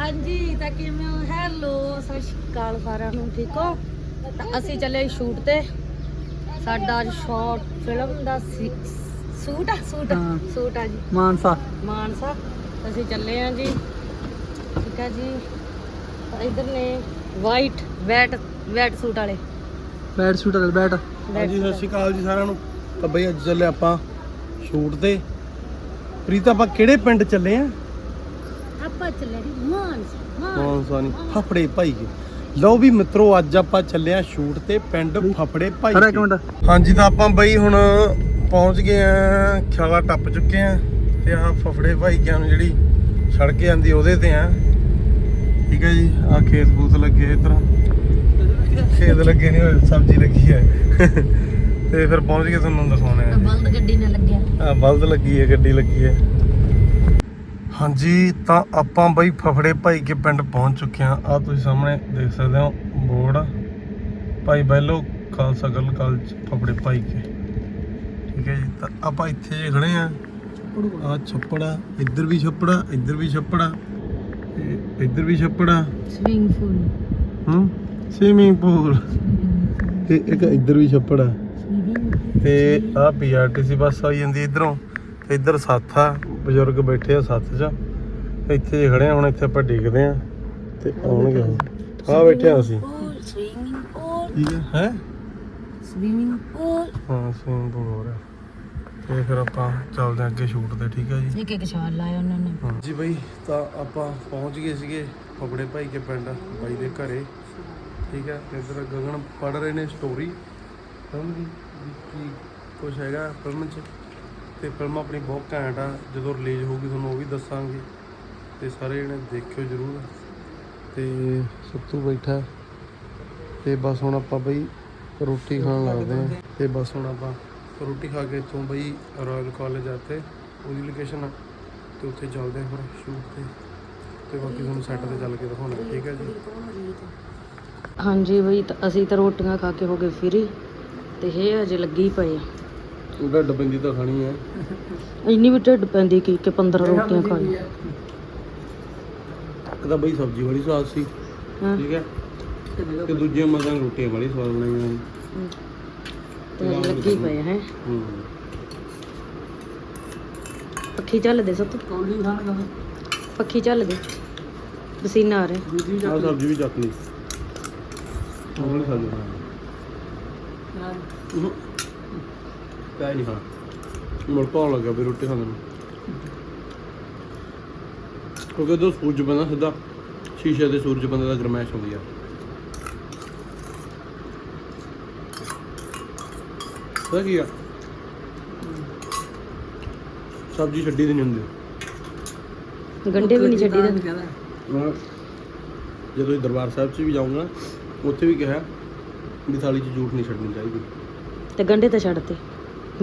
ਹਾਂਜੀ ਤਾਂ ਕਿਵੇਂ ਹੋ? ਹੈਲੋ ਸਤਿ ਸ਼੍ਰੀ ਅਕਾਲ ਸਾਰਿਆਂ ਨੂੰ ਠੀਕ ਹੋ? ਤਾਂ ਅਸੀਂ ਚੱਲੇ ਸ਼ੂਟ ਤੇ। ਸਾਡਾ ਅੱਜ ਸ਼ਾਰਟ ਫਿਲਮ ਦਾ ਸੂਟ ਆ ਸੂਟ ਹਾਂ। ਸੂਟ ਆ ਜੀ। ਮਾਨਸਾ। ਮਾਨਸਾ। ਤਾਂ ਅਸੀਂ ਚੱਲੇ ਆ ਜੀ। ਠੀਕ ਆ ਜੀ। ਤਾਂ ਇਧਰ ਨੇ ਵਾਈਟ ਵੈਟ ਵੈਟ ਸੂਟ ਵਾਲੇ। ਬੈਟ ਸ਼ੂਟ ਵਾਲੇ ਬੈਟ ਹਾਂਜੀ ਸਤਿ ਸ਼੍ਰੀ ਅਕਾਲ ਜੀ ਸਾਰਿਆਂ ਨੂੰ। ਤਾਂ ਬਈ ਅੱਜ ਚੱਲੇ ਆਪਾਂ ਸ਼ੂਟ ਤੇ। ਪ੍ਰੀਤ ਆਪਾਂ ਕਿਹੜੇ ਪਿੰਡ ਚੱਲੇ ਆ? ਆਪਾਂ ਚੱਲੇ ਜੀ ਮਾਨਸਾ ਮਾਨਸਾ ਕੌਣ ਨਹੀਂ ਫਫੜੇ ਭਾਈ ਲਓ ਵੀ ਮਿੱਤਰੋ ਅੱਜ ਆਪਾਂ ਚੱਲੇ ਆ ਸ਼ੂਟ ਤੇ ਪਿੰਡ ਫਫੜੇ ਭਾਈ ਹਰ ਇੱਕ ਕੇ। ਮਿੰਟ। ਹਾਂਜੀ ਤਾਂ ਆਪਾਂ ਬਈ ਹੁਣ ਪਹੁੰਚ ਗਏ ਆ ਖਿਆਲਾ ਟੱਪ ਚੁੱਕੇ ਆ ਤੇ ਆ ਫਫੜੇ ਭਾਈ ਕਿਆਂ ਨੂੰ ਜਿਹੜੀ ਸੜਕ ਜਾਂਦੀ ਉਹਦੇ ਤੇ ਆ ਠੀਕ ਹੈ ਜੀ ਆ ਖੇਤ ਬੂਤ ਲੱਗੇ ਇਧਰ। ਖੇਤ ਲੱਗੇ ਨਹੀਂ ਹੋਏ ਸਬਜ਼ੀ ਲੱਗੀ ਹੈ ਤੇ ਫਿਰ ਪਹੁੰਚ ਕੇ ਤੁਹਾਨੂੰ ਦਿਖਾਉਣੇ ਆ ਬਲਦ ਗੱਡੀ ਨਾਲ ਲੱਗਿਆ। ਆ ਬਲਦ ਲੱਗੀ ਹੈ ਗੱਡੀ ਲੱਗੀ ਹੈ। ਹਾਂਜੀ ਤਾਂ ਆਪਾਂ ਬਈ ਫਫੜੇ ਭਾਈ ਕੇ ਪਿੰਡ ਪਹੁੰਚ ਚੁੱਕੇ ਆ ਆ ਤੁਸੀਂ ਸਾਹਮਣੇ ਦੇਖ ਸਕਦੇ ਹੋ board. Bhai Behlo Khalsa girl college Phaphre Bhai Ke. ਠੀਕ ਹੈ ਜੀ ਤਾਂ ਆਪਾਂ ਇੱਥੇ ਜੇ ਖੜੇ ਆ ਆ ਛੱਪੜ ਇੱਧਰ ਵੀ ਛੱਪੜ ਇੱਧਰ ਵੀ ਛੱਪੜ। ਇੱਧਰ ਵੀ ਛੱਪੜ। ਆ ਸਵਿੰਗ ਪੂਲ ਹੂੰ ਸਵੀਮਿੰਗ ਪੂਲ ਤੇ ਇੱਕ ਇੱਧਰ ਵੀ ਛੱਪੜ। ਤੇ ਆ ਪੀਆਰਟੀਸੀ ਬੱਸ ਆਈ ਜਾਂਦੀ ਇਧਰੋਂ। ਇੱਧਰ ਸੱਥ ਆ ਬਜ਼ੁਰਗ ਬੈਠੇ ਆ ਸੱਥ 'ਚ। ਇੱਥੇ ਜੇ ਖੜੇ ਆ ਹੁਣ ਇੱਥੇ ਆਪਾਂ ਡਿੱਗਦੇ ਆ ਤੇ ਆਉਣਗੇ ਹੁਣ। ਆ ਬੈਠੇ ਆ ਅਸੀਂ। ਪੂਲ ਸਵਿਮਿੰਗ ਪੂਲ ਠੀਕ ਹੈ? ਹੈ ਸਵਿਮਿੰਗ ਪੂਲ ਹਾਂ ਸਵਿਮਿੰਗ ਪੂਲ ਹੋ ਰਿਹਾ ਤੇ ਫਿਰ ਆਪਾਂ ਚੱਲਦੇ ਆ ਅੱਗੇ ਸ਼ੂਟ ਤੇ ਠੀਕ ਹੈ ਜੀ? ਇੱਕ ਇੱਕ ਛਾਲ ਲਾਇਆ ਉਹਨਾਂ ਨੇ। ਜੀ ਬਈ ਤਾਂ ਆਪਾਂ ਪਹੁੰਚ ਗਏ ਸੀਗੇ ਫਬੜੇ ਭਾਈ ਕੇ ਪਿੰਡ ਬਾਈ ਦੇ ਘਰੇ। ਠੀਕ ਹੈ ਤੇ ਇੱਧਰ ਗਗਨ ਪੜ ਰਹੇ ਨੇ ਸਟੋਰੀ ਵੀ ਕੀ ਕੁਝ ਹੈਗਾ ਫਿਲਮ 'ਚ। ਤੇ ਫਿਲਮ ਆਪਣੀ ਬਹੁਤ ਘੈਂਟ ਆ। ਜਦੋਂ ਰਿਲੀਜ਼ ਹੋਊਗੀ ਤੁਹਾਨੂੰ ਉਹ ਵੀ ਦੱਸਾਂਗੇ। ਤੇ ਸਾਰੇ ਜਣੇ ਦੇਖਿਓ ਜਰੂਰ। ਤੇ ਸੱਤੂ ਬੈਠਾ। ਤੇ ਬਸ ਹੁਣ ਆਪਾਂ ਬਈ ਰੋਟੀ ਖਾਣ ਲੱਗਦੇ ਆ। ਤੇ ਬਸ ਹੁਣ ਆਪਾਂ ਰੋਟੀ ਖਾ ਕੇ ਇੱਥੋਂ ਬਈ ਰਾਇਲ ਕਾਲਜ ਆਤੇ ਉਹਦੀ ਲੋਕੇਸ਼ਨ ਆ। ਤੇ ਉੱਥੇ ਚੱਲਦੇ ਆ ਫਿਰ ਸ਼ੂਟ ਤੇ। ਤੇ ਬਾਕੀ ਤੁਹਾਨੂੰ ਸੈੱਟ ਤੇ ਚੱਲ ਕੇ ਦਿਖਾਉਣਾ ਠੀਕ ਹੈ ਜੀ? ਹਾਂਜੀ ਬਈ, ਤਾਂ ਅਸੀਂ ਤਾਂ ਰੋਟੀਆਂ ਖਾ ਕੇ ਹੋ ਗਏ ਫਰੀ ਤੇ ਇਹ ਅਜੇ ਲੱਗੀ ਪਏ ਉਹਦਾ ਡੱਬੰਦੀ ਤਾਂ ਖਾਣੀ ਹੈ। ਇੰਨੀ ਵੀ ਢਿੱਡ ਪੈਂਦੀ ਕੀ ਕਿ 15 ਰੋਟੀਆਂ ਖਾ ਲਈ। ਇੱਕ ਤਾਂ ਬਈ ਸਬਜ਼ੀ ਬੜੀ ਸਵਾਦ ਸੀ ਹਾਂ। ਠੀਕ ਹੈ? ਤੇ ਦੂਜੀਆਂ ਮਜ਼ਾਂ ਰੋਟੀਆਂ ਬੜੀ ਸਵਾਦ ਬਣਾਈਆਂ ਨੇ। ਤੇ ਲੱਗੀ ਪਏ ਹੈ। ਹੂੰ। ਪੱਖੀ ਚੱਲਦੇ ਸਤ। ਕੌਲੀ ਖਾਣ ਦਾ ਪੱਖੀ ਚੱਲਦੇ ਪਸੀਨਾ ਆ ਰਿਹਾ। ਦੂਜੀ ਆਹ ਸਬਜ਼ੀ ਵੀ ਚੱਕ ਲਈ। ਉਹ ਵਾਲੀ ਸਬਜ਼ੀ ਬਣਾ ਕਾਹ ਨਹੀਂ ਖਾਣਾ ਮੁੜ ਪਾਉਣ ਲੱਗਾ ਵੀ ਰੋਟੀ ਖਾਣ ਨੂੰ। ਕਿਉਂਕਿ ਜਦੋਂ ਸੂਰਜ ਪੈਂਦਾ ਸਿੱਧਾ ਸ਼ੀਸ਼ੇ ਦੇ ਸੂਰਜ ਬੰਦੇ ਦਾ ਗਰਮੈਸ਼ ਹੁੰਦੀ ਆ। ਪਤਾ ਕੀ ਆ? ਸਬਜ਼ੀ ਛੱਡੀ ਦੀ ਨਹੀਂ ਹੁੰਦੀ। ਗੰਡੇ ਵੀ ਨਹੀਂ ਛੱਡੀ ਦਾ। ਮੈਂ ਜਦੋਂ ਇਹ ਦਰਬਾਰ ਸਾਹਿਬ 'ਚ ਵੀ ਜਾਊਂਗਾ ਉੱਥੇ ਵੀ ਕਿਹਾ ਵੀ ਥਾਲੀ 'ਚ ਜੂਠ ਨਹੀਂ ਛੱਡਣੀ ਚਾਹੀਦੀ। ਤੇ ਗੰਡੇ ਤਾਂ ਛੱਡਤੇ।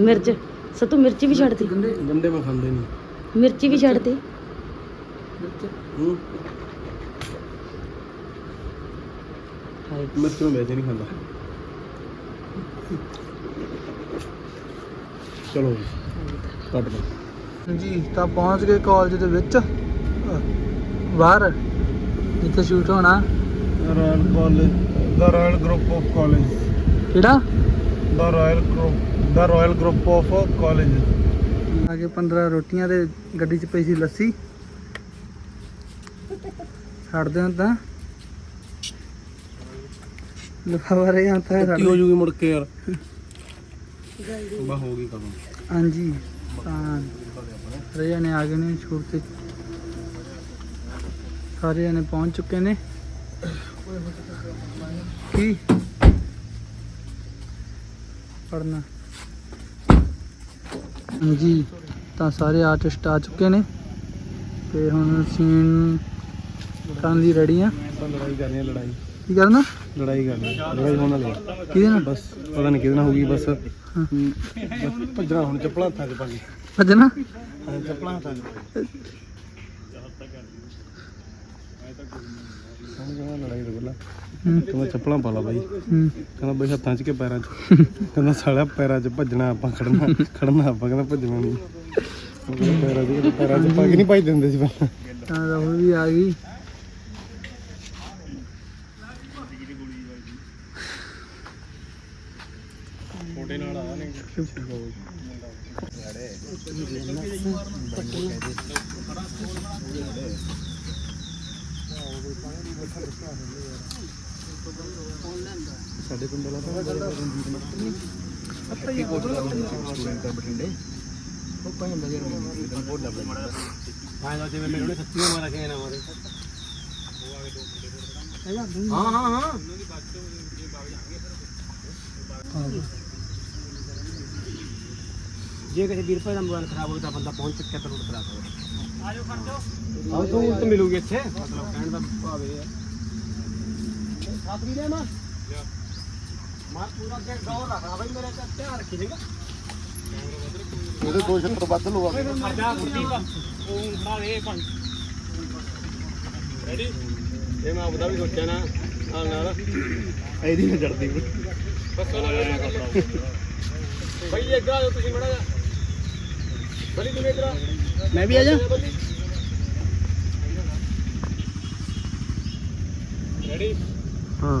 ਮਿਰਚ। ਸਤੂ ਮਿਰਚ ਵੀ ਛੱਡਤੀ? ਗੰਡੇ ਮੈਂ ਖਾਂਦੇ ਨਹੀਂ ਮਿਰਚ ਵੀ ਛੱਡਤੀ? ਹੂੰ। ਮਿਰਚ ਮੈਂ ਵੈਸੇ ਨਹੀਂ ਖਾਂਦਾ। ਚਲੋ ਜੀ, ਕੱਟ ਦੋ। ਜੀ ਤਾਂ ਪਹੁੰਚ ਗਏ ਕਾਲਜ ਦੇ ਵਿੱਚ। ਅਹ, ਬਾਹਰ ਜਿੱਥੇ ਸ਼ੂਟ ਹੋਣਾ। ਰਾਇਲ ਕਾਲਜ ਦਾ ਰਾਇਲ ਗਰੁੱਪ ਆਫ ਕਾਲਜ ਕਿਹੜਾ? ਦਾ ਰਾਇਲ ਗਰੁੱਪ ਦਾ ਰਾਇਲ ਗਰੁੱਪ ਆਫ ਕਾਲਜ ਆ ਕੇ 15 ਰੋਟੀਆਂ ਤੇ ਗੱਡੀ 'ਚ ਪਈ ਸੀ ਲੱਸੀ ਛੱਡਦੇ ਹਾਂ ਤਾਂ ਲਿਫਾਵਾ ਰਹੇ ਹਾਂ ਤਾਂ ਕੀ ਹੋ ਜੂਗੀ ਮੁੜ ਕੇ ਯਾਰ ਬਾ ਹੋ ਗਈ ਕੰਮ ਹਾਂਜੀ ਤਾਂ ਸਾਰੇ ਜਣੇ ਆ ਗਏ ਨੇ ਸ਼ੂਟ ਤੇ ਸਾਰੇ ਜਣੇ ਪਹੁੰਚ ਚੁੱਕੇ ਨੇ ਕੀ ਪੜਨਾ ਹਾਂਜੀ ਤਾਂ ਸਾਰੇ ਆਰਟਿਸਟ ਆ ਚੁੱਕੇ ਨੇ। ਤੇ ਹੁਣ ਸੀਨ ਕਰਨ ਲਈ ਰੈਡੀ ਆ। ਲੜਾਈ ਕਰਨੀ ਹੈ ਲੜਾਈ। ਕੀ ਕਰਨਾ? ਲੜਾਈ ਕਰਨੀ ਹੈ। ਲੜਾਈ ਹੋਣ ਵਾਲੀ ਹੈ। ਕਿਹਦੇ ਨਾਲ? ਬਸ ਪਤਾ ਨਹੀਂ ਕਿਹਦੇ ਨਾਲ ਹੋਊਗੀ ਬਸ। ਹਮ, ਬਸ ਭੱਜਣਾ ਹੁਣ ਚੱਪਲਾਂ ਹੱਥਾਂ 'ਚ ਪਾ ਕੇ। ਭੱਜਣਾ? ਹਾਂ, ਚੱਪਲਾਂ ਹੱਥਾਂ 'ਚ। ਪਾ ਕੇ ਹੁਣ ਕਹਿੰਦਾ ਲੜਾਈ ਦਾ ਗੱਲਾਂ ਹੂੰ ਕਹਿੰਦਾ ਚੱਪਲਾਂ ਪਾ ਲਾ ਬਾਈ। ਹੂੰ। ਕਹਿੰਦਾ ਬਈ ਹੱਥਾਂ 'ਚ ਕੇ ਪੈਰਾਂ 'ਚ? ਕਹਿੰਦਾ ਸਾਲਿਆ ਪੈਰਾਂ 'ਚ ਭੱਜਣਾ ਆਪਾਂ ਖੜਨਾ ਖੜਨਾ ਆਪਾਂ ਕਹਿੰਦਾ ਭੱਜਣਾ ਨਹੀਂ। ਪੈਰਾਂ 'ਚ ਪੈਰਾਂ 'ਚ ਪਾ ਕੇ ਨਹੀਂ ਭੱਜ ਦਿੰਦੇ ਸੀ ਪਹਿਲਾਂ। ਤਾਂ ਰਾਹੁਲ ਵੀ ਆ ਗਈ। ਛੋਟੇ ਨਾਲ ਆ ਨੇ ਪੱਟਣਾ ਸਾਡੇ ਪਿੰਡ ਵਾਲਾ ਤਾਂ ਰਣਜੀਤ ਮੱਤੀ ਅੱਛਾ ਹੀ ਸਟੂਡੈਂਟ ਹੈ ਬਠਿੰਡੇ। ਉਹ ਭਾਈ ਹੁੰਦਾ ਯਾਰ ਮੈਨੂੰ ਬਹੁਤ ਡੱਬਾ ਫਾਇਦਾ ਜਿਵੇਂ ਮੈਨੂੰ ਨੇ ਸੱਚੀਆਂ ਮਾਰਾ ਕੇ ਨਾ ਮਾਰੇ। ਹਾਂ ਹਾਂ ਹਾਂ। ਜੇ ਕਿਸੇ ਵੀਰ ਭਾਈ ਦਾ ਮੋਬਾਈਲ ਖਰਾਬ ਹੋਵੇ ਤਾਂ ਬੰਦਾ ਪਹੁੰਚ ਚੁੱਕਿਆ ਤਾਂ ਰੋਡ ਖਰਾਬ ਹੋਵੇ। ਆਜੋ ਖਰਚੋ। ਆਹ ਤੋਂ ਉਲਟ ਮਿਲੂਗੀ ਇੱਥੇ। ਮਤਲਬ ਕਹਿਣ ਦਾ ਭਾਵ ਇਹ ਹੈ। ਸਾਥ ਵੀ ਲੈ ਨਾ ਮਾਰ ਪੂਰਾ ਅੱਗੇ ਗੌਰ ਰੱਖਣਾ ਬਈ ਮੇਰੇ ਤੇ ਧਿਆਨ ਰੱਖੀ ਠੀਕ ਉਹਦੇ 270 ਵੱਧ ਲਵਾ ਖਰਚਾ ਕੁੱਤੀ ਦਾ ਉਹ ਦੇ ਪੰਜ ਰੈਡੀ ਇਹ ਮੈਂ ਆਪਦਾ ਵੀ ਸੋਚਿਆ ਨਾ ਨਾਲ ਨਾਲ। ਇਹਦੀ ਨਾ ਜੜਦੀ ਬਸ ਉਹਨਾਂ ਨੇ ਕਰ ਲਓ ਬਈ ਅੱਗਾ ਆਜੋ ਤੁਸੀਂ ਮੜਾ ਜਾ ਬਲੀ ਤੂੰ ਇਧਰ ਮੈਂ ਵੀ ਆ ਜਾ। ਰੈਡੀ ਹਾਂ।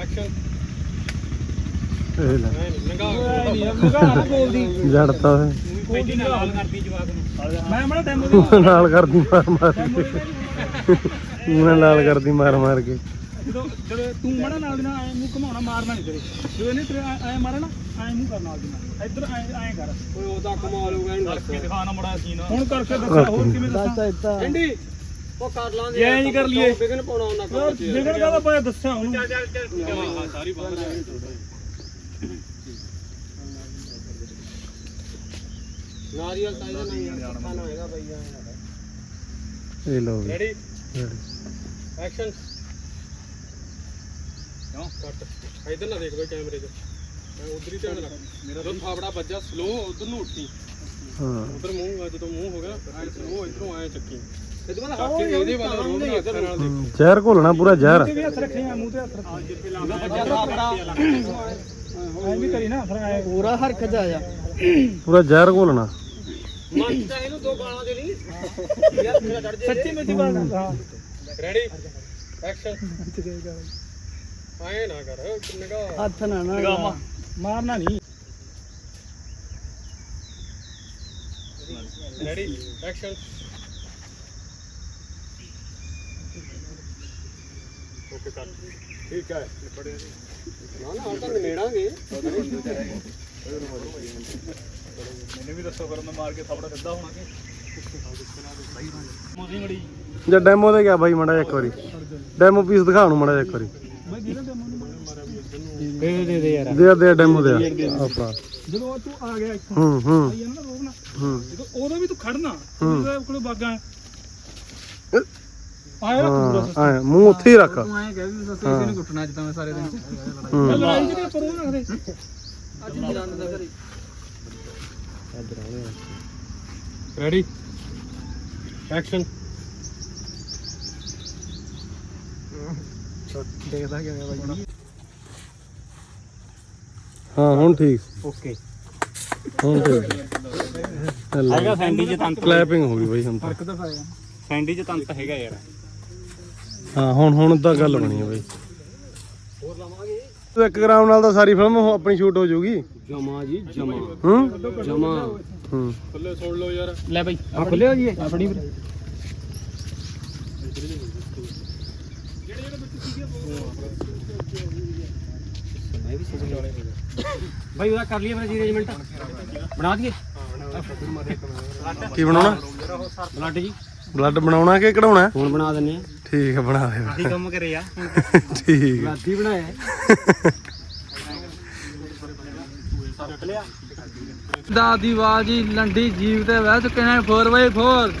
ਐਕਸ਼ਨ ਇਹ ਲੈ। ਨੰਗਾ ਨੰਗਾ ਨਾ ਬੋਲਦੀ। ਜੜਤਾ ਨਾਲ ਮੈਂ ਮੜਾ ਡੈਮੋ ਨਾਲ ਕਰਦੀ ਮਾਰ ਮਾਰ। ਕੇ ਮੈਂ ਲਾਲ ਕਰਦੀ ਮਾਰ ਮਾਰ ਕੇ। ਜਦੋਂ ਜਦੋਂ ਤੂੰ ਮੜਾ ਨਾਲ ਦੀ ਨਾਲ ਐ ਮੂੰਹ ਘਮਾਉਣਾ ਮਾਰਨਾ ਨਹੀਂ ਤੇਰੇ। ਜਦੋਂ ਇਹਨੇ ਤੇਰੇ ਐ ਮਾਰੇ ਨਾ ਐ ਮੂੰਹ ਕਰਨਾ ਨਾਲ ਦੀ ਨਾਲ। ਇੱਧਰ ਐ ਐ ਕਰ। ਓਏ ਉਹ ਤਾਂ ਕਮਾਲ ਹੋ ਗਿਆ ਇਹਨੂੰ ਦੱਸ। ਦਿਖਾ ਨਾ ਮੜਾ ਸੀਨ। ਹੁਣ ਕਰਕੇ ਦੱਸਾਂ ਹੋਰ ਕਿਵੇਂ ਦੱਸਾਂ? ਐਂਡੀ ਉਹ ਕਰ ਲਾਂਗੇ ਐਂ ਨੀ ਕਰ ਲਈਏ। ਬਿਗਨ ਪਾਉਣਾ ਉਹਨਾਂ ਹੋਰ ਜਿਗਰ ਦਾ ਪਾਇਆ ਦੱਸਿਆ ਉਹਨੂੰ ਸਾਰੀ ਬਾਤ ਨਾਰੀਅਲ ਤਾਂ ਇਹਦਾ ਨਹੀਂ ਖਾਣਾ ਹੈਗਾ ਬਈ ਇਹ ਲਓ ਵੀ। Ready ready। ਐਕਸ਼ਨ ਕਿਉਂ? ਕੱਟ। ਇਧਰ ਨਾ ਦੇਖ ਬਈ ਕੈਮਰੇ 'ਚ। ਮੈਂ ਉਧਰ ਹੀ ਧਿਆਨ ਰੱਖ ਮੇਰਾ ਤਾਂ ਫਾਫੜਾ ਵੱਜਾ ਸਲੋ ਉਧਰ ਨੂੰ ਉੱਠੀ। ਹਾਂ। ਉਧਰ ਮੂੰਹ ਆ ਜਦੋਂ ਮੂੰਹ ਹੋ ਗਿਆ ਉਹ ਇਧਰੋਂ ਐ ਚੱਕੀ। ਇਹਦੇ ਵੱਲ ਨਹੀਂ ਇੱਧਰ ਨਾਲ ਜ਼ਹਿਰ ਘੋਲਣਾ ਪੂਰਾ ਜ਼ਹਿਰ। ਤੇ ਵੀ ਹੱਥ ਰੱਖੇ ਆ ਮੂੰਹ ਤੇ ਹੱਥ ਰੱਖੇ। ਵੱਜਾ ਫਾਫੜਾ ਐ ਵੀ ਕਰੀ ਨਾ ਫਿਰ ਐ ਪੂਰਾ ਹਰਕਤ ਆ ਜਾ। ਪੂਰਾ ਜ਼ਹਿਰ ਘੋਲਣਾ। ਮਨ ਤਾਂ ਇਹਨੂੰ ਦੋ ਗਾਲਾਂ ਦੇ ਲਈ। ਯਾਰ ਮੇਰਾ ਚੜ ਜੇ। ਸੱਚੀ ਮੇਰੀ ਬਾਤ ਹਾਂ। ਰੈਡੀ ਐਕਸ਼ਨ ਆਏ ਨਾ ਕਰ ਨਿਗਾ ਹੱਥ ਨਾ ਨਾ ਮਾਰਨਾ ਨਹੀਂ। ਰੈਡੀ ਐਕਸ਼ਨ ਓਕੇ ਕਰ ਠੀਕ ਹੈ। ਨਾ ਨਾ ਹੁਣ ਤਾਂ ਨਿਮੇੜਾਂਗੇ ਮੈਨੂੰ ਵੀ ਦੱਸੋ ਫਿਰ ਮੈਂ ਮਾਰ ਕੇ ਥਾਪੜਾ ਸਿੱਧਾ ਹੋਣਾ ਕਿ? ਮੋਦੀ ਮੜੀ। ਜਾਂ ਡੈਮੋ ਤੇ ਗਿਆ ਬਾਈ ਮੜਾ ਇੱਕ ਵਾਰੀ। ਡੈਮੋ ਪੀਸ ਦਿਖਾ ਨੂੰ ਮੜਾ ਇੱਕ ਵਾਰੀ। ਮੈਂ ਦੇ ਦੇ ਦੇ ਦੇ ਦੇ ਯਾਰ। ਦੇ ਦੇ ਡੈਮੋ ਦੇ ਆਪਣਾ। ਜਦੋਂ ਤੂੰ ਆ ਗਿਆ ਇੱਥੋਂ। ਹੂੰ ਹੂੰ। ਆਈ ਜਾਂਦਾ ਉਦੋਂ ਵੀ ਤੂੰ ਖੜਨਾ ਕੋਲ ਬਾਗਾ ਆਇਆ ਪੂਰਾ ਹਾਂ ਆਏ ਮੂੰਹ ਉੱਥੇ ਹੀ ਰੱਖ। ਤੂੰ ਐਂ ਕਹਿ ਵੀ ਸਸੇ ਇਹਨੂੰ ਕੁੱਟਣਾ ਅੱਜ ਤਾਂ ਮੈਂ ਸਾਰੇ ਦਿਨ। ਹੂੰ। ਲੜਾਈ ਜਿਹੜੇ ਪਰ ਉਹ ਰੱਖਦੇ। ਅੱਜ ਨਹੀਂ ਦਾ ਘਰੇ। ਰੈਡੀ ਐਕਸ਼ਨ ਦੇਖਦਾ ਕਿਵੇਂ ਬਾਈ। ਹਾਂ ਹੁਣ ਠੀਕ। ਓਕੇ ਹੁਣ ਠੀਕ। ਹੈਗਾ ਸੈਂਡੀ ਚ ਤੰਤ। ਕਲੈਪਿੰਗ ਹੋ ਗਈ ਬਾਈ ਹੁਣ ਤਾਂ। ਤਾਂ ਪਾਇਆ ਸੈਂਡੀ ਚ ਤੰਤ ਹੈਗਾ ਯਾਰ। ਹਾਂ ਹੁਣ ਹੁਣ ਤਾਂ ਗੱਲ ਬਣੀ ਹੈ ਬਾਈ। ਤੂੰ 1 ਗ੍ਰਾਮ ਨਾਲ ਤਾਂ ਸਾਰੀ ਫਿਲਮ ਉਹ ਆਪਣੀ ਸ਼ੂਟ ਹੋ ਜਾਊਗੀ। ਜਮਾ ਜੀ ਜਮਾ। ਹੂੰ? ਜਮਾ। ਹੂੰ। ਥੱਲੇ ਸੁਣ ਲਓ ਯਾਰ। ਲੈ ਬਾਈ। ਆ ਖੁੱਲਿਓ ਜੀ ਆਪਣੀ ਵੀਰੇ। ਭਾਈ ਉਹਦਾ ਕਰ ਲਈਏ ਫਿਰ ਜੀ ਅਰੇਂਜਮੈਂਟ ਬਣਾ ਦਈਏ? ਕੀ ਬਣਾਉਣਾ? ਬਲੱਡ ਜੀ। ਬਲੱਡ ਬਣਾਉਣਾ ਕਿ ਕਢਾਉਣਾ? ਹੁਣ ਬਣਾ ਦਿੰਨੇ ਆ। ਠੀਕ ਹੈ ਬਣਾ ਦੇ ਆਹੀ ਕੰਮ ਕਰੇ ਆ। ਠੀਕ। ਹੈ ਰਾਤੀ ਬਣਾਇਆ। ਦਾਦੀ ਬਾਜੀ ਲੰਡੀ ਜੀਵ ਤੇ ਬਹਿ ਚੁੱਕੇ ਨੇ 4x4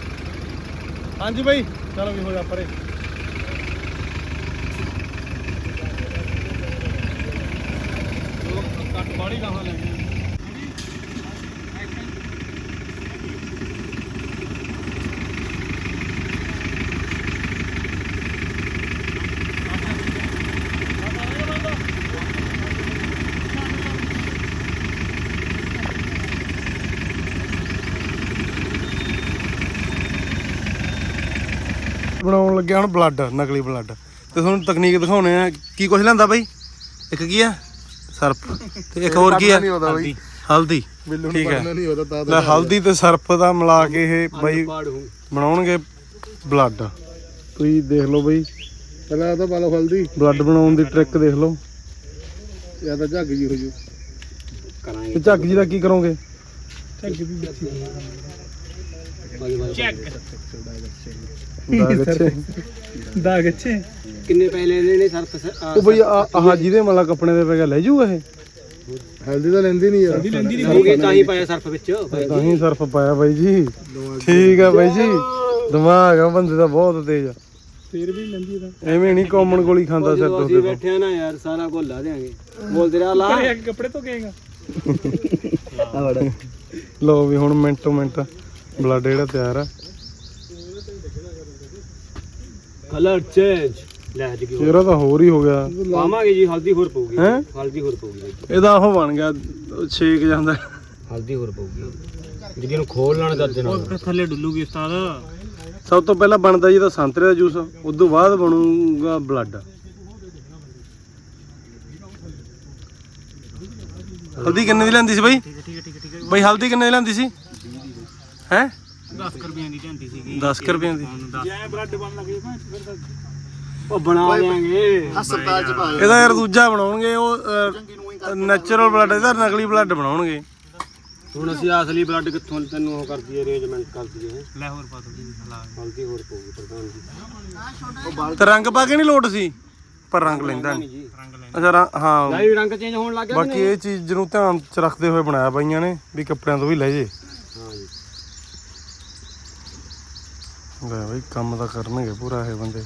ਹਾਂਜੀ ਬਾਈ ਚਲੋ ਵੀ ਹੋ ਜਾ ਪਰੇ। ਕੱਟ ਬਾੜੀ ਗਾਹਾਂ ਲੈ ਗਏ। ਬਣਾਉਣ ਲੱਗਿਆ ਹੁਣ ਬਲੱਡ ਨਕਲੀ ਬਲੱਡ ਤੇ ਤੁਹਾਨੂੰ ਤਕਨੀਕ ਦਿਖਾਉਣੇ ਆ ਕੀ ਕੁਛ ਲੈਂਦਾ ਬਾਈ? ਇੱਕ ਕੀ ਆ? ਸਰਫ ਤੇ ਇੱਕ ਹੋਰ ਕੀ ਆ? ਨਹੀਂ ਆਉਂਦਾ ਬਾਈ ਹਲਦੀ। ਬਿੱਲੂ ਠੀਕ ਨੂੰ ਹੈ ਪੜਨਾ ਨਹੀਂ ਆਉਂਦਾ ਤਾਂ ਲੈ ਹਲਦੀ ਤੇ ਸਰਫ ਦਾ ਮਿਲਾ ਕੇ ਇਹ ਬਾਈ ਬਣਾਉਣਗੇ ਬਲੱਡ ਤੁਸੀਂ ਦੇਖ ਲਓ ਬਈ। ਪਹਿਲਾਂ ਤਾਂ ਪਾ ਲਓ ਹਲਦੀ। ਬਲੱਡ ਬਣਾਉਣ ਦੀ ਟ੍ਰਿਕ ਦੇਖ ਲਓ। ਜਾਂ ਤਾਂ ਝੱਗ ਜੀ ਹੋ ਜੂ ਕਰਾਂਗੇ ਤੇ ਝੱਗ ਜੀ ਦਾ ਕੀ ਕਰੋਗੇ? ਚੈੱਕ ਦਾਗ ਦਾਗ ਅੱਛੇ ਕਿੰਨੇ ਪੈਸੇ ਲੈਣੇ ਨੇ ਸਰਫ ਉਹ ਬਈ ਆਹ ਜਿਹਦੇ ਮਲਾ ਕੱਪੜੇ ਦੇ ਪੈ ਗਿਆ ਲੈ ਜੂਗਾ ਇਹ? ਹਲਦੀ ਤਾਂ ਲੈਂਦੀ ਨਹੀਂ ਯਾਰ। ਹੋ ਗਏ ਤਾਂ ਹੀ ਪਾਇਆ ਸਰਫ ਵਿੱਚ। ਤਾਂ ਹੀ ਸਰਫ ਪਾਇਆ ਬਾਈ ਜੀ। ਠੀਕ ਆ ਬਾਈ ਜੀ। ਦਿਮਾਗ ਆ ਬੰਦੇ ਦਾ ਬਹੁਤ ਤੇਜ਼ ਆ। ਫੇਰ ਵੀ ਲੈਂਦੀ ਤਾਂ। ਐਵੇਂ ਨਹੀਂ ਕਾਮਨ ਗੋਲੀ ਖਾਂਦਾ ਸਿਰ ਤੋਂ ਅਸੀਂ ਬੈਠੇ ਆ ਨਾ ਯਾਰ ਸਾਰਾ ਕੁਝ ਲਾ ਦੇਾਂਗੇ ਬੋਲਦੇ ਰਿਹਾ ਲਾ। ਕੱਪੜੇ ਧੋ ਕੇਗਾ ਲਓ ਵੀ ਹੁਣ ਮਿੰਟੋ ਮਿੰਟ ਬਲੱਡ ਜਿਹੜਾ ਤਿਆਰ ਆ। ਕਲਰ ਚੇਂਜ ਲੈ ਜੀ ਕੀ ਇਹਦਾ ਤਾਂ ਹੋਰ ਹੀ ਹੋ ਗਿਆ। ਪਾਵਾਂਗੇ ਜੀ ਹਲਦੀ ਹੋਰ ਪਊਗੀ। ਹੈਂ? ਹਲਦੀ ਹੋਰ ਪਊਗੀ। ਇਹਦਾ ਉਹ ਬਣ ਗਿਆ ਛੇਕ ਜਾਂਦਾ। ਹਲਦੀ ਹੋਰ ਪਊਗੀ। ਜਿਹਦੀ ਨੂੰ ਖੋਲ ਲੈਣ ਦੱਜ ਨਾਲ ਥੱਲੇ ਡੁੱਲੂਗੀ ਉਸਤਾਦ। ਸਭ ਤੋਂ ਪਹਿਲਾਂ ਬਣਦਾ ਜੀ ਤਾਂ ਸੰਤਰੇ ਦਾ ਜੂਸ ਉਸ ਤੋਂ ਬਾਅਦ ਬਣੂਗਾ ਬਲੱਡ। ਹਲਦੀ ਕਿੰਨੇ ਦੀ ਲੈਂਦੀ ਸੀ ਬਾਈ? ਬਾਈ ਹਲਦੀ ਕਿੰਨੇ ਦੀ ਲੈਂਦੀ ਸੀ? ਹੈ? 10 ਰੁਪਈਆਂ ਦੀ ਝੰਡੀ ਸੀਗੀ। 10 ਰੁਪਏ ਦੀ। ਜੈ ਬਲੱਡ ਬਣ ਲੱਗੇ ਫਿਰ ਤਾਂ ਉਹ ਬਣਾ ਦੇਾਂਗੇ ਹਸਪਤਾਲ ਚ ਪਾ ਇਹਦਾ ਯਾਰ ਦੂਜਾ ਬਣਾਉਣਗੇ ਉਹ ਨੈਚੁਰਲ ਬਲੱਡ ਇਹਦਾ ਨਕਲੀ ਬਲੱਡ ਬਣਾਉਣਗੇ। ਹੁਣ ਅਸੀਂ ਅਸਲੀ ਬਲੱਡ ਕਿੱਥੋਂ ਤੈਨੂੰ ਉਹ ਕਰਦੀ ਹੈ ਅਰੇਂਜਮੈਂਟ ਕਰਦੀ ਹੈ। ਲੈ ਹੋਰ ਪਾ ਦੋ ਜੀ ਹਲਾ ਹਲਦੀ ਹੋਰ ਪਊਗੀ ਪ੍ਰਧਾਨ ਜੀ। ਤੇ ਰੰਗ ਪਾ ਕੇ ਨਹੀਂ ਲੋਟ ਸੀ ਪਰ ਰੰਗ ਲੈਂਦਾ ਨਹੀਂ ਜੀ। ਰੰਗ ਲੈ ਅੱਛਾ ਰੰਗ ਹਾਂ। ਲਾਈਵ ਰੰਗ ਚੇਂਜ ਹੋਣ ਲੱਗ ਗਿਆ ਕਿ ਬਾਕੀ ਇਹ ਚੀਜ਼ ਨੂੰ ਧਿਆਨ ਚ ਰੱਖਦੇ ਹੋਏ ਬਣਾਇਆ ਬਾਈਆਂ ਨੇ ਵੀ ਕੱਪੜਿਆਂ ਤੋਂ ਵੀ ਲੈ ਜੀ। ਲੈ ਬਈ ਕੰਮ ਤਾਂ ਕਰਨਗੇ ਪੂਰਾ ਇਹ ਬੰਦੇ।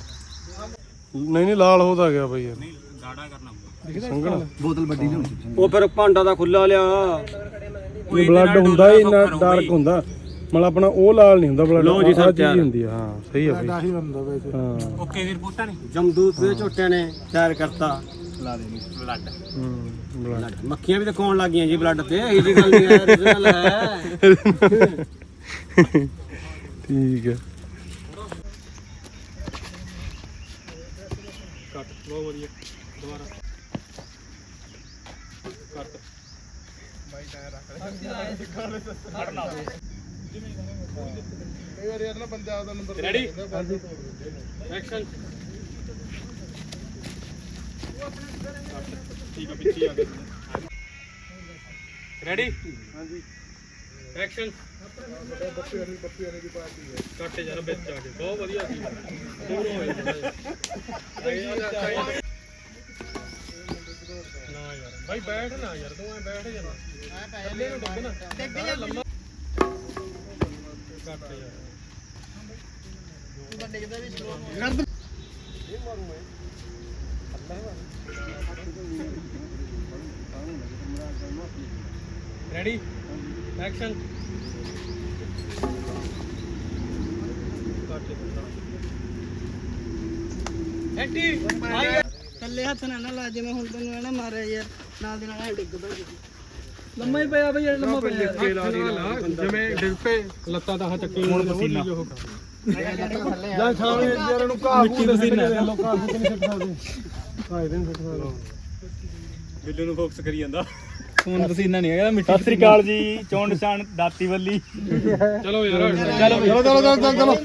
ਨਹੀਂ ਨਹੀਂ ਲਾਲ ਹੋਦਾ ਗਿਆ ਬਈ ਯਾਰ। ਗਾੜਾ ਕਰਨਾ ਸੰਗਣਾ ਬੋਤਲ ਵੱਡੀ ਨਹੀਂ ਉਹ ਫਿਰ ਭਾਂਡਾ ਦਾ ਖੁੱਲਾ ਲਿਆ। ਇਹ ਬਲੱਡ ਹੁੰਦਾ ਹੀ ਨਾ ਡਾਰਕ ਹੁੰਦਾ। ਮਤਲਬ ਆਪਣਾ ਉਹ ਲਾਲ ਨਹੀਂ ਹੁੰਦਾ ਬਲੱਡ ਲਓ ਜੀ ਸਭ ਚੀਜ਼। ਹੁੰਦੀ ਆ ਹਾਂ ਸਹੀ ਆ ਬਈ। ਆਹੀ ਹੁੰਦਾ ਵੈਸੇ ਹਾਂ। ਓਕੇ ਵੀਰ ਪੁੱਤਾਂ ਨੇ? ਜਮਦੂਤ ਦੇ ਝੋਟਿਆਂ ਨੇ ਤਿਆਰ ਕਰਤਾ। ਬਲੱਡ ਹੂੰ ਬਲੱਡ ਮੱਖੀਆਂ ਵੀ ਤਾਂ ਖਾਣ ਲੱਗ ਗਈਆਂ ਜੀ ਬਲੱਡ ਤੇ ਇਹ ਜੀ ਗੱਲ ਨਹੀਂ ਹੈ ਹੈ। ਠੀਕ ਹੈ। ਕੱਟ ਬਹੁਤ ਵਧੀਆ ਦੁਬਾਰਾ। ਕੱਟ। ਕਈ ਵਾਰ ਯਾਰ ਨਾ ਬੰਦਾ ਦਾ ਨੰਬਰ ਰੈਡੀ ਐਕਸ਼ਨ ਠੀਕ ਆ ਪਿੱਛੇ ਆ ਗਏ। ਰੈਡੀ ਹਾਂਜੀ। ਐਕਸ਼ਨ ਕੱਟ ਜਰਾ ਵਿੱਚ ਆ ਕੇ ਬਹੁਤ ਵਧੀਆ ਸੀ ਦੂਰ ਹੋਏ ਨਾ ਯਾਰ ਭਾਈ ਬੈਠ ਨਾ ਯਾਰ ਤੂੰ ਐ ਬੈਠ ਜਾਣਾ ਥੱਲੇ ਨੂੰ ਡਿੱਗ ਨਾ ਡਿੱਗ ਜਾ ਲੰਮਾ ਕੱਟ ਯਾਰ ਰੈਡੀ ਐਕਸ਼ਨ ਐਕਟੀ ਥੱਲੇ ਹੱਥ ਨਾ ਨਾ ਲਾ ਜਿਵੇਂ ਹੁਣ ਤੈਨੂੰ ਇਹਨੇ ਮਾਰਿਆ ਯਾਰ। ਨਾਲ ਦੇ ਨਾਲ ਡਿੱਗ ਪੈ ਲੰਮਾ ਹੀ ਪਿਆ ਬਈ ਲੰਮਾ ਪਿਆ। ਜਿਵੇਂ ਡਿੱਗ ਪਏ ਲੱਤਾਂ ਤਾਂ ਚੱਕੀ ਹੁਣ ਪਸੀਨਾ। ਜਾਂ ਛਾਵੇਂ ਯਾਰ ਨੂੰ ਘਾਹ ਮਿੱਟੀ ਪਸੀਨਾ। ਲੋਕਾਂ ਨੂੰ ਨਹੀਂ ਸਿੱਟ ਸਕਦੇ। ਹਾਂ ਇਹਦੇ ਨਹੀਂ ਸਿੱਟ ਸਕਦੇ। ਬਿੱਲੂ ਨੂੰ ਫੋਕਸ ਕਰੀ ਜਾਂਦਾ। ਖੂਨ ਪਸੀਨਾ ਨਹੀਂ ਹੈਗਾ ਮਿੱਟੀ ਸਤਿ ਸ੍ਰੀ ਅਕਾਲ ਜੀ ਚੋਣ ਨਿਸ਼ਾਨ ਦਾਤੀ ਵੱਲੀ ਚਲੋ ਯਾਰ ਚਲੋ ਚਲੋ ਚਲੋ ਚਲੋ ਚਲੋ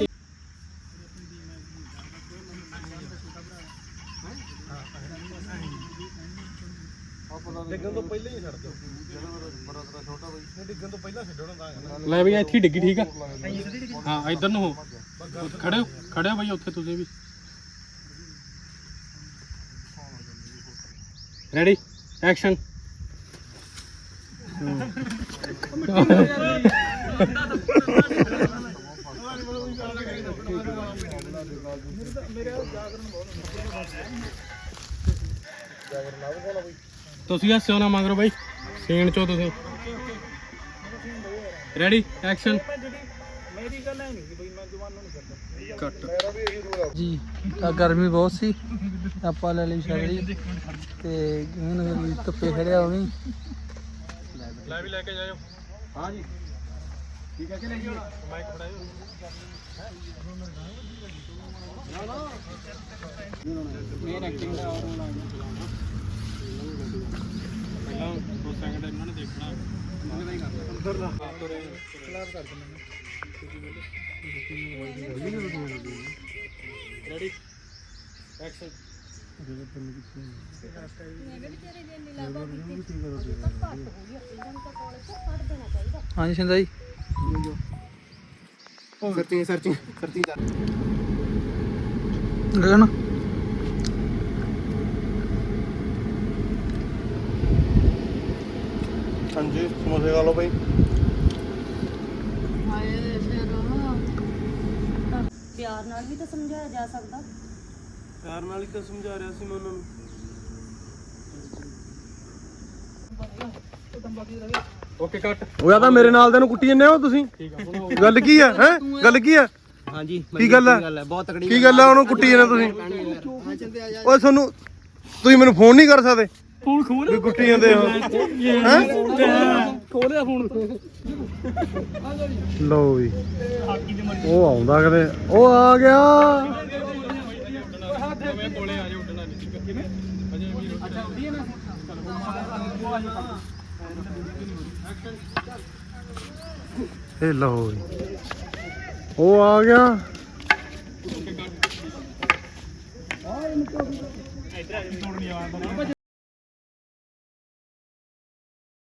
ਡਿੱਗਣ ਤੋਂ ਪਹਿਲਾਂ ਹੀ ਛੱਡ ਦਿਓ। ਬੜਾ ਤੇਰਾ ਛੋਟਾ ਬਈ ਡਿੱਗਣ ਤੋਂ ਪਹਿਲਾਂ ਛੱਡੋ ਨਾ ਤਾਂ। ਲੈ ਬਈ ਇੱਥੇ ਡਿੱਗੀ ਠੀਕ ਆ? ਹਾਂ ਇਧਰ ਨੂੰ ਹੋ। ਖੜੇ ਹੋ ਖੜੇ ਹੋ ਬਈ ਉੱਥੇ ਤੁਸੀਂ ਵੀ। ਰੈਡੀ ਐਕਸ਼ਨ ਤੁਸੀਂ ਹੱਸਿਓ ਨਾ ਮਗਰੋ ਬਾਈ। ਸੀਨ ਚੋ ਤੁਸੀਂ। ਰੈਡੀ ਐਕਸ਼ਨ ਕੱਟ ਜੀ, ਆ ਗਰਮੀ ਬਹੁਤ ਸੀ। ਆਪਾਂ ਲੈ ਲਈ ਸ਼ਗਰੀ ਤੇ ਹੁਣ ਧੁੱਪੇ ਖੜਿਆ ਉਹ ਵੀ ਲੈ ਵੀ ਲੈ ਕੇ ਜਾਇਓ। ਹਾਂ ਜੀ ਠੀਕ ਹੈ ਕਿ ਨਹੀਂ ਮਾਈਕ ਫੜਾਇਓ ਮੇਨ ਐਕਟਿੰਗ ਦਾ ਹੋਰ ਹੋਣਾ ਪਹਿਲਾਂ 2 ਸੈਕਿੰਡ ਇਹਨਾਂ ਨੇ ਦੇਖਣਾ। ਰੈਡੀ ਐਕਸ਼ਨ ਹਾਂਜੀ ਸਿੰਦਾ ਜੀ। ਸਰਚਿੰਗ ਸਰਚਿੰਗ ਸਰਚਿੰਗ ਕਰ ਗਗਨ ਹਾਂਜੀ ਸਮੋਸੇ ਖਾ ਲਓ ਫਿਰ ਪਿਆਰ ਨਾਲ ਵੀ ਤਾਂ ਸਮਝਾਇਆ ਜਾ ਸਕਦਾ। ਪਿਆਰ ਨਾਲ ਹੀ ਤਾਂ ਸਮਝਾ ਰਿਹਾ ਸੀ ਮੈਂ ਉਹਨਾਂ ਨੂੰ। ਓਕੇ ਕੱਟ। ਉਹ ਆ ਤਾਂ ਮੇਰੇ ਨਾਲ ਦੇ ਨੂੰ ਕੁੱਟੀ ਜੰਨੇ ਹੋ ਤੁਸੀਂ? ਗੱਲ ਕੀ ਆ ਹੈ? ਗੱਲ ਕੀ ਆ? ਹਾਂਜੀ ਕੀ ਗੱਲ ਹੈ ਬਹੁਤ ਤਕੜੀ ਕੀ ਗੱਲ ਆ। ਉਹਨੂੰ ਕੁੱਟੀ ਜੰਨੇ ਤੁਸੀਂ? ਓਏ ਤੁਹਾਨੂੰ ਤੁਸੀਂ ਮੈਨੂੰ ਫੋਨ ਨਹੀਂ ਕਰ ਸਕਦੇ? ਫੋਨ ਖੋਲ ਵੀ ਕੁੱਟੀ ਜਾਂਦੇ ਹੋ। ਹੈ। ਖੋਲਿਆ ਫੋਨ। ਲਓ ਵੀ। ਉਹ ਆਉਂਦਾ ਕਦੇ। ਉਹ ਆ ਗਿਆ। ਮੈਂ ਕੋਲੇ ਆ ਜਾ ਉੱਡਣਾ ਨਹੀਂ ਕਿਵੇਂ ਅਜੇ ਵੀ ਅੱਛਾ ਵਧੀਆ ਨਾ। ਇਹ ਲਓ ਉਹ ਆ ਗਿਆ। ਤੋੜਨੀ ਆਵਾਜ਼